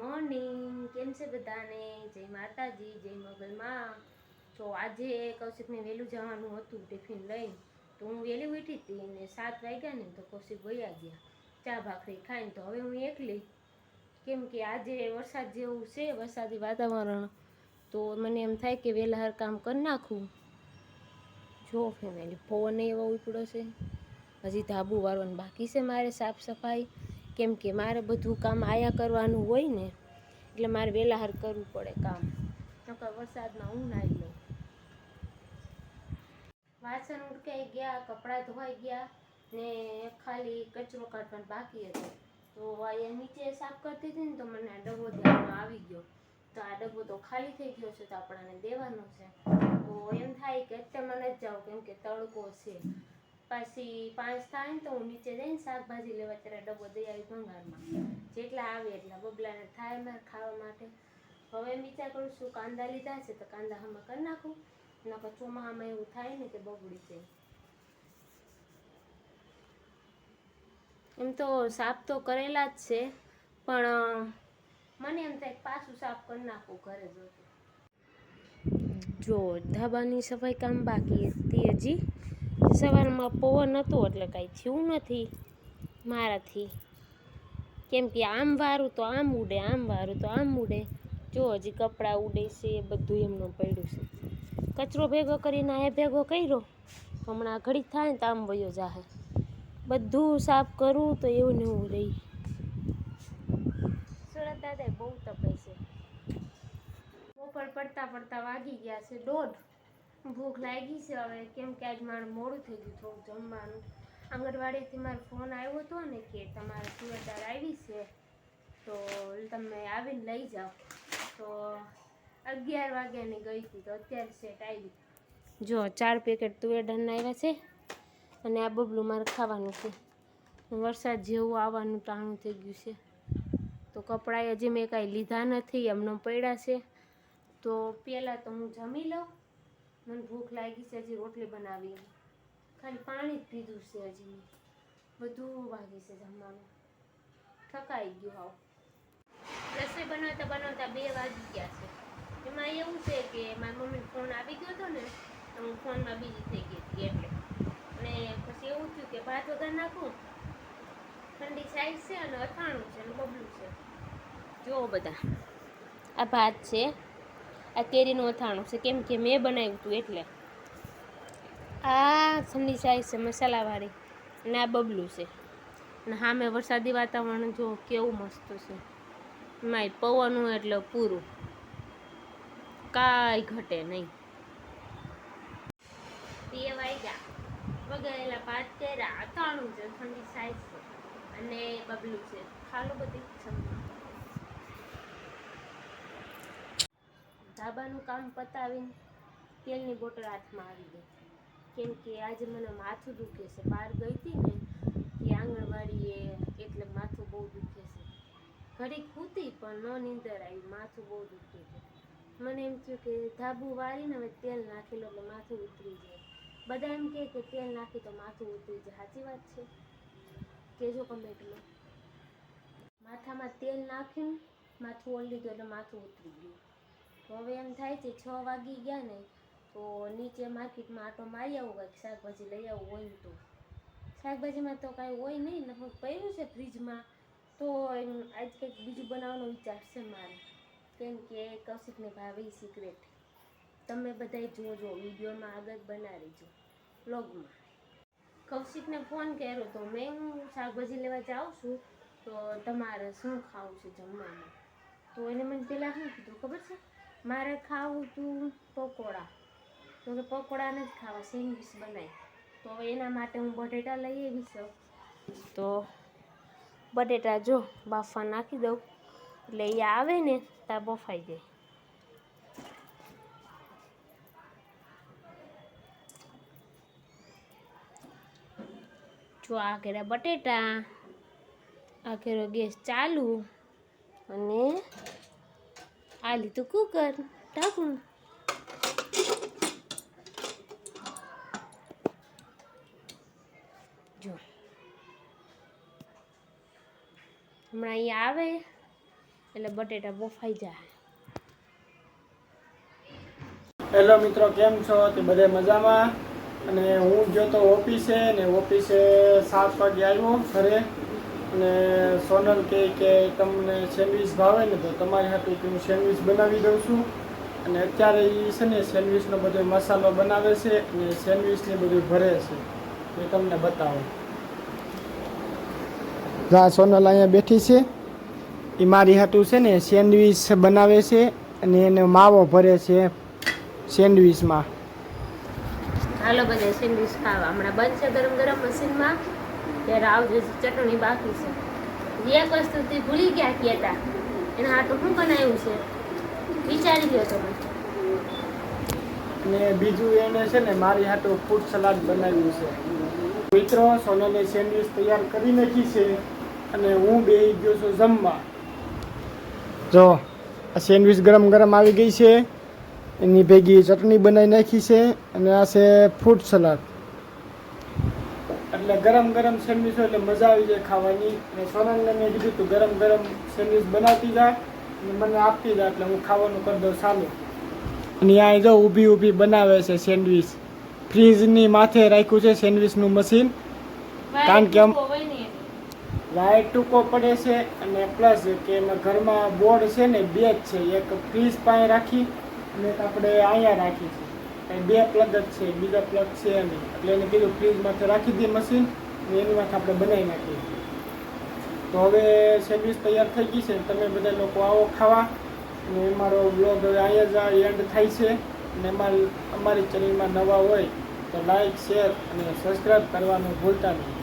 Morning. કેમ છે બધાને? જય માતાજી, જય મગલમાં તો આજે કૌશિકને વહેલું જવાનું હતું ટિફિન લઈને, તો હું વહેલી ઉઠી હતી ને સાત વાગ્યા ને તો કૌશિક વયા ગયા. ચા ભાખરી ખાઈને તો હવે હું એકલી. કેમ કે આજે વરસાદ જેવું છે, વરસાદી વાતાવરણ. તો મને એમ થાય કે વહેલા હર કામ કરી નાખું. જો ફેમિલી, પવન એવો ઉપડો છે. હજી ધાબુ વાળવાનું બાકી છે મારે સાફ સફાઈ. કેમ કે મારે બધું કામ આયા કરવાનું હોય ને, એટલે મારે વહેલા હાર કરવું પડે કામ. નકર વરસાદમાં હું નાઈ લઉં વાસણ ઉડકાઈ ગયા, કપડાં ધોવાઈ ગયા, ને ખાલી કચરો કાઢવાનું બાકી હતો. તો અહીંયા નીચે સાફ કરતી હતી ને, તો મને આ ડબ્બો ધ્યાનમાં આવી ગયો. તો આ ડબ્બો તો ખાલી થઈ ગયો છે, તો આપણાને દેવાનો છે. તો એમ થાય કે અત્યારે મને જ જાઉં, કેમ કે તડકો છે. પાછી પાંચ થાય ને તો હું નીચે જઈને શાકભાજી લેવા ત્યારે ડબ્બો દઈ આવી ભંગારમાં. જેટલા આવે એટલા બબલાને થાય મારે ખાવા માટે. હવે એમ વિચાર કરું છું કાંદા લીધા છે તો કાંદા હમણાં કરી નાખું. નકર ચોમાહામાં એવું થાય ને કે બગડી જાય. એમ તો સાફ તો કરેલા જ છે, પણ મને એમ થાય પાછું સાફ કરી નાખું ઘરે જોતું જો ધાબાની સફાઈ કામ બાકી હતી હજી. સવારમાં પવન હતો એટલે કાંઈ થયું નથી મારાથી. કેમ કે આમ વારું તો આમ ઉડે, આમ વારું તો આમ ઉડે. જો હજી કપડાં ઉડે છે એ બધું એમનું પડ્યું છે. કચરો ભેગો કરીને આ ભેગો કર્યો. હમણાં ઘડી થાય ને તો આમ વયો જાહે. બધું સાફ કરું તો એવું ને એવું રહી. સુરત દાદા બહુ તપે છે. બપોર પડતા પડતા વાગી ગયા છે દોઢ. ભૂખ લાગી છે હવે કેમ કે આજ મારું મોડું થઈ ગયું થોડું જમવાનું. આંગણવાડીથી મારો ફોન આવ્યો હતો ને કે તમારે સુરતાર આવી છે, તો તમે આવીને લઈ જાઓ. તો અગિયાર વાગ્યાની ગઈ હતી, તો અત્યારે સેટ આવી. જો ચાર પેકેટ તુવેર દાળના આવ્યા છે અને આ બબલું મારે ખાવાનું છે. વરસાદ જેવું આવવાનું ટાણું થઈ ગયું છે. તો કપડાં હજી મેં કાંઈ લીધા નથી, એમનો પડ્યા છે. તો પહેલાં તો હું જમી લઉં મને ભૂખ લાગી છે, હજી રોટલી બનાવી. ખાલી પાણી જ પીધું છે હજી. મેં બધું વાગી છે જમવાનું. થકાઈ ગયું હાવ. રસોઈ બનાવતા બનાવતા બે વાગી ગયા છે. એમાં એવું છે કે મારી મમ્મી ફોન આવી ગયો હતો ને, તો હું ફોનમાં બીજી થઈ ગઈ હતી એટલે. અને પછી એવું થયું કે ભાત વગર નાખું. ઠંડી સાઈઝ છે અને અથાણું છે અને બબલું છે. જુઓ બધા. આ ભાત છે આ કેરીનું અથાણું છે. કેમ કે મેં બનાવ્યું હતું એટલે. આ ઠંડી ચાય છે મસાલાવાળી અને આ બબલું છે. અને સામે વરસાદી વાતાવરણ જો કેવું મસ્ત છે. એમાંય પવન એટલે પૂરું. કાંઈ ઘટે નહીં. વગેરેલા ભાત કર્યા. અથાણું છે ઠંડી સાઈઝ છે અને બબલું છે. ખાલું બધી જમવા ધાબાનું કામ પતાવીને તેલની બોટલ હાથમાં આવી ગઈ. કેમ કે આજે મને માથું દુખે છે. બહાર ગઈ હતી ને કે આંગણવાડીએ એટલે માથું બહુ દુખે છે. ઘડી ખૂતી પણ ન નીંદર આવી, માથું બહુ દુખે છે. મને એમ થયું કે ધાબુ વાળીને હવે તેલ નાખેલું એટલે માથું ઉતરી જાય. બધા એમ કહે કે તેલ નાખી તો માથું ઉતરી જાય. સાચી વાત છે? કહેજો કમેન્ટમાં માથામાં તેલ નાખ્યું માથું ઓળી લીધું એટલે માથું ઉતરી ગયું. તો હવે એમ થાય છે છ વાગી ગયા ને, તો નીચે માર્કેટમાં આટો મારી આવું કંઈક શાકભાજી લઈ આવું હોય તો. શાકભાજીમાં તો કાંઈ હોય નહીં લગભગ પડ્યું છે ફ્રીજમાં. તો આજ કંઈક બીજું બનાવવાનો વિચાર છે મારે. કેમ કે કૌશિકને ભાવે સિક્રેટ તમે બધાય જોજો, વિડીયોમાં આગળ બનાવીજો વ્લોગમાં કૌશિકને ફોન કર્યો તો મેં હું શાકભાજી લેવા જાઉં છું, તો તમારે શું ખાવું છે જમવાનું તો એને મને પહેલાં શું કીધું ખબર છે? મારે ખાવું હતું પકોડા. તો કે પકોડા નથી ખાવા, સેન્ડવીચ બનાવી તો એના માટે હું બટેટા લઈ આવી છું. તો બટેટા જો બાફા નાખી દઉં. એટલે એ આવે ને ત્યાં બફાઈ જાય. જો આ કર્યા બટેટા, આ કર્યો ગેસ ચાલુ. અને આ લીધું કુકર ઢાંકણું જો હમણાં અહીંયા આવે એટલે બટેટા બફાઈ જાય હેલો મિત્રો કેમ છો તે બધે મજામાં અને હું જોતો ઓફિસે ને ઓફિસે સાત વાગે આવ્યો ઘરે અને સોનલ કહે કે તમને સેન્ડવિચ ભાવે ને તો તમારી હાટું હું સેન્ડવિચ બનાવી દઉં છું. અને અત્યારે એ છે ને સેન્ડવિચનો બધો મસાલો બનાવે છે અને સેન્ડવિચને બધું ભરે છે. એ તમને બતાવો. હા સોનલ અહીંયા બેઠી છે. એ મારી હાટું છે ને સેન્ડવિચ બનાવે છે અને એને માવો ભરે છે સેન્ડવિચમાં. હાલો, બધા સેન્ડવિચ ખાવા. હમણાં બનશે ગરમ ગરમ મશીનમાં. ત્યારે આવજો ચટણી બાકી છે. એક વસ્તુ ભૂલી ગયા કહેતા. એના હાટું શું બનાવ્યું છે? વિચારી ગયો તમે. ને બીજું એને છે ને મારી હાટો ફૂડ સલાડ બનાવ્યું છે. મિત્રો સોનલે સેન્ડવિચ તૈયાર કરી નાખી છે અને હું બે ગયો છું જમવા. જો, આ સેન્ડવિચ ગરમ ગરમ આવી ગઈ છે. એની ભેગી ચટણી બનાવી નાખી છે અને આ છે ફૂડ સલાડ. એટલે ગરમ ગરમ સેન્ડવિચ હોય એટલે મજા આવી જાય ખાવાની. અને સોનલને મેં કીધું તું ગરમ ગરમ સેન્ડવિચ બનાવતી જા અને મને આપતી જા એટલે હું ખાવાનું કરી દઉં ચાલુ અને અહીંયા જો ઊભી ઊભી બનાવે છે સેન્ડવિચ. ફ્રીજની માથે રાખ્યું છે સેન્ડવિચનું મશીન. કારણ કે આમ- લાઇટ ટૂંકો પડે છે અને પ્લસ કે એમાં ઘરમાં બોર્ડ છે ને બે જ છે. એક ફ્રીજ પાસે રાખી અને આપણે અહીંયા રાખી છે. બે પ્લગ જ છે, બીજા પ્લગ છે નહીં. એટલે એને કીધું ફ્રીજ માથે રાખી દઈએ મશીન ને એની માથે આપણે બનાવી નાખીએ. તો હવે સેન્ડવિચ તૈયાર થઈ ગઈ છે. તમે બધા લોકો આવો ખાવા. ને અમારો બ્લોગ હવે અહીંયા જ એન્ડ થાય છે. ને અમારી અમારી ચેનલમાં નવા હોય તો લાઈક શેર અને સબસ્ક્રાઈબ કરવાનું ભૂલતા નહીં.